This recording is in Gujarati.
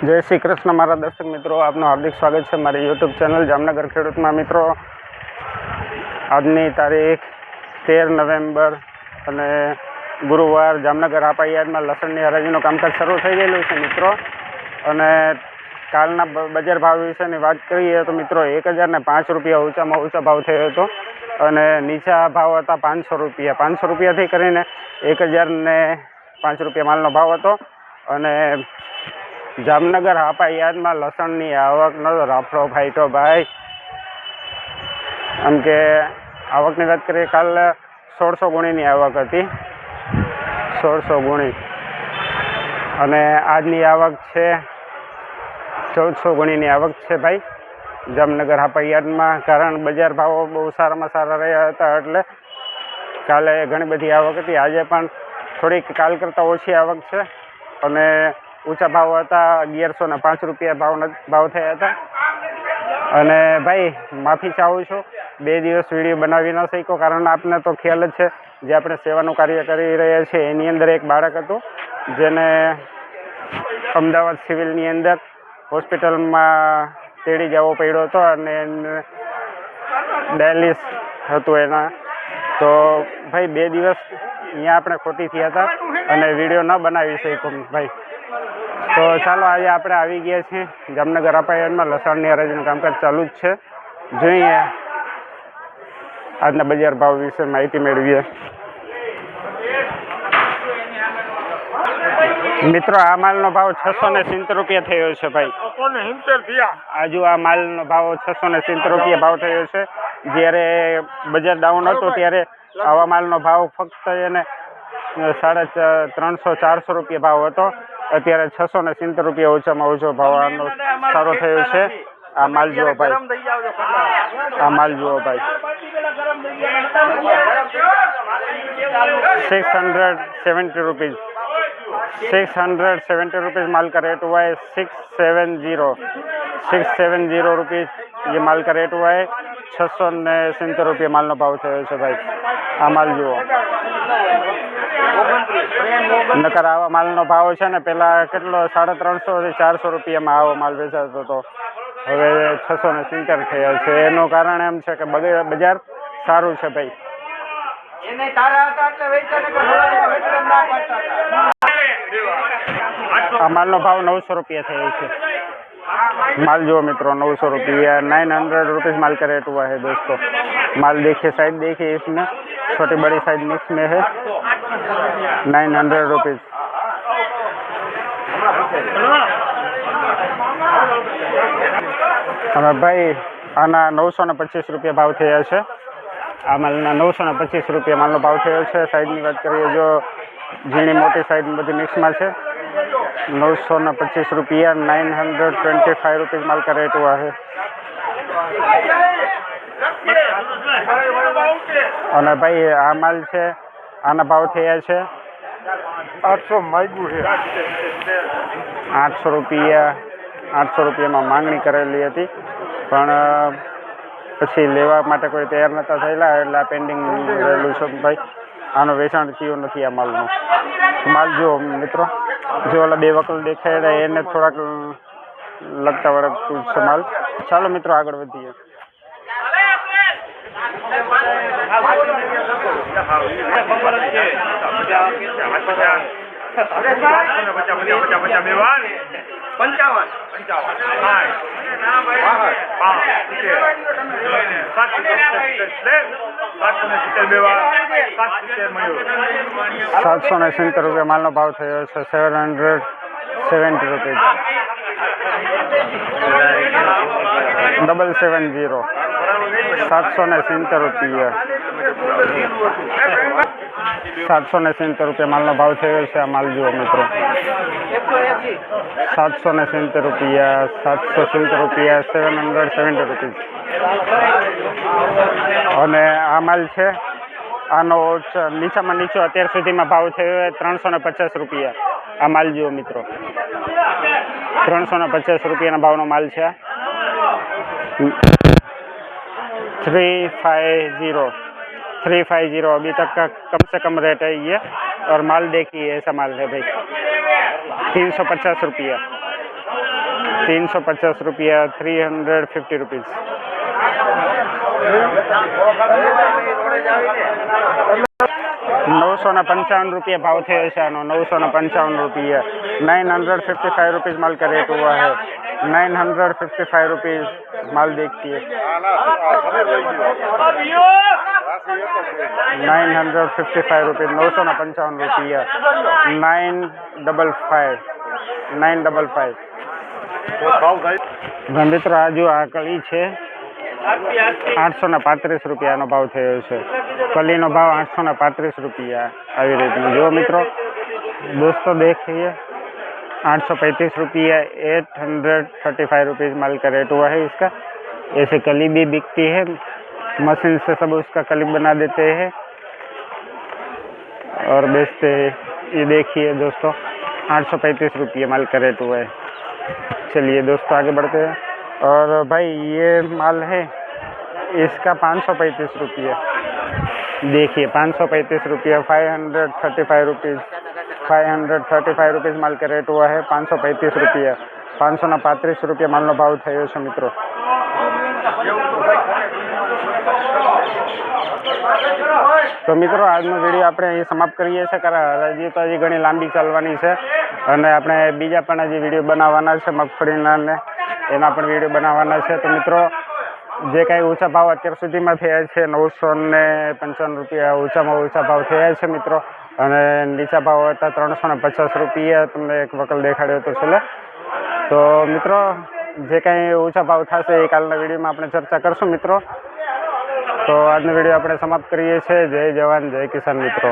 જય શ્રી કૃષ્ણ મારા દર્શક મિત્રો, આપનું હાર્દિક સ્વાગત છે મારી યુટ્યુબ ચેનલ જામનગર ખેડૂતમાં. મિત્રો, આજની તારીખ તેર નવેમ્બર અને ગુરુવાર જામનગર હાપા યાર્ડમાં લસણની હરાજીનું કામકાજ શરૂ થઈ ગયેલું છે મિત્રો. અને કાલના બજાર ભાવ વિશેની વાત કરીએ તો મિત્રો, એક હજારને પાંચ રૂપિયા ઊંચામાં ઊંચા ભાવ થયો હતો અને નીચા ભાવ હતા પાંચસો રૂપિયા. પાંચસો રૂપિયાથી કરીને એક હજારને પાંચ રૂપિયા માલનો ભાવ હતો અને જામનગર હાપાયાદમાં લસણની આવકનો રાફડો ફાયટો ભાઈ. આમ કે આવકની વાત કરીએ, કાલ સોળસો ગુણીની આવક હતી. સોળસો ગુણી. અને આજની આવક છે, ચૌદસો ગુણીની આવક છે ભાઈ. જામનગર હાપાયાદમાં કારણ બજાર ભાવો બહુ સારામાં સારા રહ્યા હતા એટલે કાલે ઘણી બધી આવક હતી. આજે પણ થોડીક કાલ કરતાં ઓછી આવક છે. અને ઊંચા ભાવ હતા, અગિયારસો ને પાંચ રૂપિયા ભાવ ભાવ થયા હતા. અને ભાઈ, માફી ચાહું છું. બે દિવસ વીડિયો બનાવી ન શક્યો, કારણ આપને તો ખ્યાલ જ છે, જે આપણે સેવાનું કાર્ય કરી રહ્યા છીએ, એની અંદર એક બાળક હતું, જેને અમદાવાદ સિવિલની અંદર હોસ્પિટલમાં તેડી જવો પડ્યો હતો અને ડાયાલિસ હતું એના. તો ભાઈ, બે દિવસ અહીંયા આપણે ખોટી થયા હતા અને વીડિયો ન બનાવી શક્યો, ભાઈ. તો ચાલો આજે આપણે આવી ગયા છીએ. જામનગર અપાયનમાં લસણની હરાજીનું કામકાજ ચાલુ જ છે. જોઈએ આજના બજાર ભાવ વિશે માહિતી મેળવીએ. મિત્રો આ માલનો ભાવ છસો ને સિત્તેર રૂપિયા થયો છે ભાઈ. આજુ આ માલનો ભાવ છસો ને સિત્તેર રૂપિયા ભાવ થયો છે. જ્યારે બજાર ડાઉન હતું ત્યારે આવા માલનો ભાવ ફક્ત એને સાડા ત્રણસો ચારસો રૂપિયા ભાવ હતો. અત્યારે છસો ને સિત્તેર રૂપિયા ઓછામાં ઓછો ભાવ આનો સારો થયો છે આ માલ જુઓ ભાઈ આ માલ જુઓ ભાઈ six hundred seventy rupees six hundred seventy rupees माल का रेट हुआ है six seven zero six seven zero rupees ये माल का रेट हुआ है छસો ને સિત્તેર રૂપિયા માલનો ભાવ થયો છે ભાઈ. આ માલ જુઓ. નકર આવા માલનો ભાવ છે ને, પેલા કેટલો? સાડા ત્રણસોથી ચારસો રૂપિયામાં આવો માલ વેચાતો હતો હવે છસો ને સિત્તેર થયા છે. એનું કારણ એમ છે કે બજાર સારું છે ભાઈ. આ માલનો ભાવ નવસો રૂપિયા થયો છે. माल जो मित्रों नौ सौ रुपया नाइन हंड्रेड रुपीज़ माल का रेट हुआ है दोस्तों माल देखिए साइड देखिए इसमें छोटी बड़ी साइज मिक्स में है नाइन हंड्रेड रुपीज़ હવે ભાઈ આના નવસો ને પચીસ રૂપિયા ભાવ થયા છે આ માલના નવસો ને પચીસ રૂપિયા માલનો ભાવ થયો છે સાઈઝની વાત કરીએ જો ઝીણી મોટી સાઈઝ બધી મિક્સમાં છે नौ सौ न पच्चीस रुपया nine hundred twenty five rupees माल का रेट हुआ है અને ભાઈ આ માલ છે આના ભાવ થયા છે આઠસો માગ્યું છે આઠસો રૂપિયા આઠસો રૂપિયામાં માંગણી કરેલી હતી પણ અ, પછી લેવા માટે કોઈ તૈયાર નહોતા થયેલા એટલે આ પેન્ડિંગ રહેલું છે ભાઈ આનું વેચાણ થયું નથી આ માલનું માલ જો મિત્રો જે ઓલા બે વકલ દેખાડ્યા એને થોડાક લગતા વળગતું છે માલ ચાલો મિત્રો આગળ વધીએ પંચાવન સાતસો ને સિત્તેર રૂપિયા માલનો ભાવ થયો છે seven hundred seventy rupees double seven zero સાતસો ને સિત્તેર રૂપિયા. સાતસો ને સિત્તેર રૂપિયા માલનો ભાવ થયો છે આ માલ જુઓ મિત્રો. સાતસો ને સિત્તેર રૂપિયા, સાતસો સિત્તેર રૂપિયા સેવન હંડ્રેડ સેવન્ટી રૂપીઝ અને આ માલ છે, આનો નીચામાં નીચો અત્યાર સુધીમાં ભાવ થયો ત્રણસો ને પચાસ રૂપિયા. આ માલ જુઓ મિત્રો. ત્રણસો ને પચાસ રૂપિયાના ભાવનો માલ છે three five zero three five zero अभी तक का कम से कम रेट है ये, और माल देखिए ऐसा माल है भाई। तीन सौ पचास रुपया। तीन सौ पचास रुपया, थ्री हंड्रेड फिफ्टी रुपीज़ नौ सौ न ને रुपये भाव थे ऐसा, नो, नौ सौ न पंचावन रुपये। Nine hundred fifty five rupees माल का रेट हुआ है। Nine hundred fifty five rupees माल देखती है nine hundred fifty five rupees નવસો ને પંચાવન રૂપિયા nine double five nine double five મિત્રો આ જો આ કળી છે આઠસો ને પાંત્રીસ રૂપિયાનો ભાવ થયો છે કલીનો ભાવ આઠસો ને પાંત્રીસ રૂપિયા આવી રીતનું જો મિત્રો दोस्तों देखिए आठ सौ पैंतीस रुपया eight hundred thirty five rupees माल का रेट हुआ है इसका ऐसे कली भी बिकती है मशीन से सब उसका कली बना देते हैं। और बेचते हैं। ये देखिए दोस्तों, आठ सौ पैंतीस रुपये माल का रेट हुआ है। चलिए दोस्तों, आगे बढ़ते हैं। और भाई, ये माल है, इसका पाँच सौ पैंतीस रुपये। देखिए, पाँच सौ पैंतीस रुपये five hundred thirty five rupees five hundred thirty five rupees माल का रेट हुआ है, पाँच सौ पैंतीस रुपये। પાંચસો ના પાંત્રીસ રૂપિયા માલનો ભાવ થયો છે મિત્રો. તો મિત્રો, આજનો વીડિયો આપણે અહીં સમાપ્ત કરીએ છીએ. કારણ હજી તો હજી ઘણી લાંબી ચાલવાની છે. અને આપણે બીજા પણ હજી વીડિયો બનાવવાના છે, મગફળીના ને એના પણ વીડિયો બનાવવાના છે. તો મિત્રો, જે કાંઈ ઊંચા ભાવ અત્યાર સુધીમાં થયા છે, નવસો ને પંચાવન રૂપિયા ઊંચામાં ઊંચા ભાવ થયા છે મિત્રો. અને નીચા ભાવ હતા ત્રણસો ને પચાસ રૂપિયા. તમને એક વકલ દેખાડ્યો હતો છેલ્લે. તો મિત્રો, જે કાંઈ ઊંચા ભાવ થશે એ કાલના વિડીયોમાં આપણે ચર્ચા કરશું મિત્રો. તો આજનો વીડિયો આપણે સમાપ્ત કરીએ છીએ. જય જવાન, જય કિસાન મિત્રો.